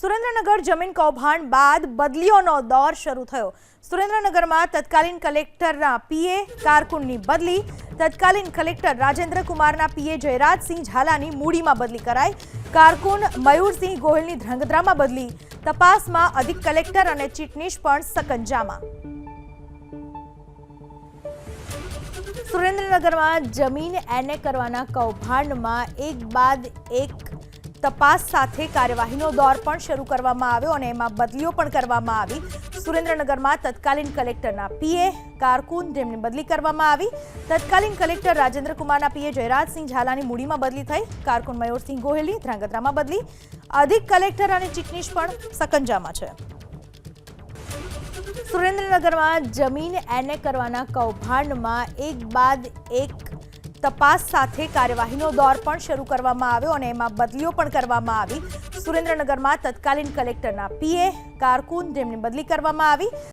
સુરેન્દ્રનગર જમીન કૌભાંડ બાદ બદલીઓનો દોર શરૂ થયો. સુરેન્દ્રનગરમાં તત્કાલીન કલેક્ટરના પીએ કારકુનની બદલી, તત્કાલીન કલેક્ટર રાજેન્દ્ર કુમારના પીએ જયરાજસિંહ ઝાલાની મૂડીમાં બદલી કરાઈ. કારકુન મયુરસિંહ ગોહિલની ધ્રાંગધ્રામાં બદલી. તપાસમાં અધિક કલેક્ટર અને ચીટનીશ પણ સકંજામાં. સુરેન્દ્રનગરમાં જમીન એને કરવાના કૌભાંડમાં એક બાદ એક તપાસ સાથે કાર્યવાહીનો દોર પણ શરૂ કરવામાં આવ્યો અને એમાં બદલીઓ પણ કરવામાં આવી. સુરેન્દ્રનગરમાં તત્કાલીન કલેક્ટરના પીએ કારકુન જેમની બદલી કરવામાં આવી. તત્કાલીન કલેક્ટર રાજેન્દ્ર કુમારના પીએ જયરાજસિંહ ઝાલાની મૂડીમાં બદલી થઈ. કારકુન મયુરસિંહ ગોહિલની ધ્રાંગધ્રામાં બદલી. અધિક કલેક્ટર અને ચીટનીશ પણ સકંજામાં છે. સુરેન્દ્રનગરમાં જમીન એને કરવાના કૌભાંડમાં એક બાદ એક તપાસ સાથે કાર્યવાહીનો દોર પણ શરૂ કરવામાં આવ્યો અને એમાં બદલીઓ પણ કરવામાં આવી. સુરેન્દ્રનગરમાં તત્કાલીન કલેક્ટરના પીએ કારકુન, જેમની બદલી કરવામાં આવી.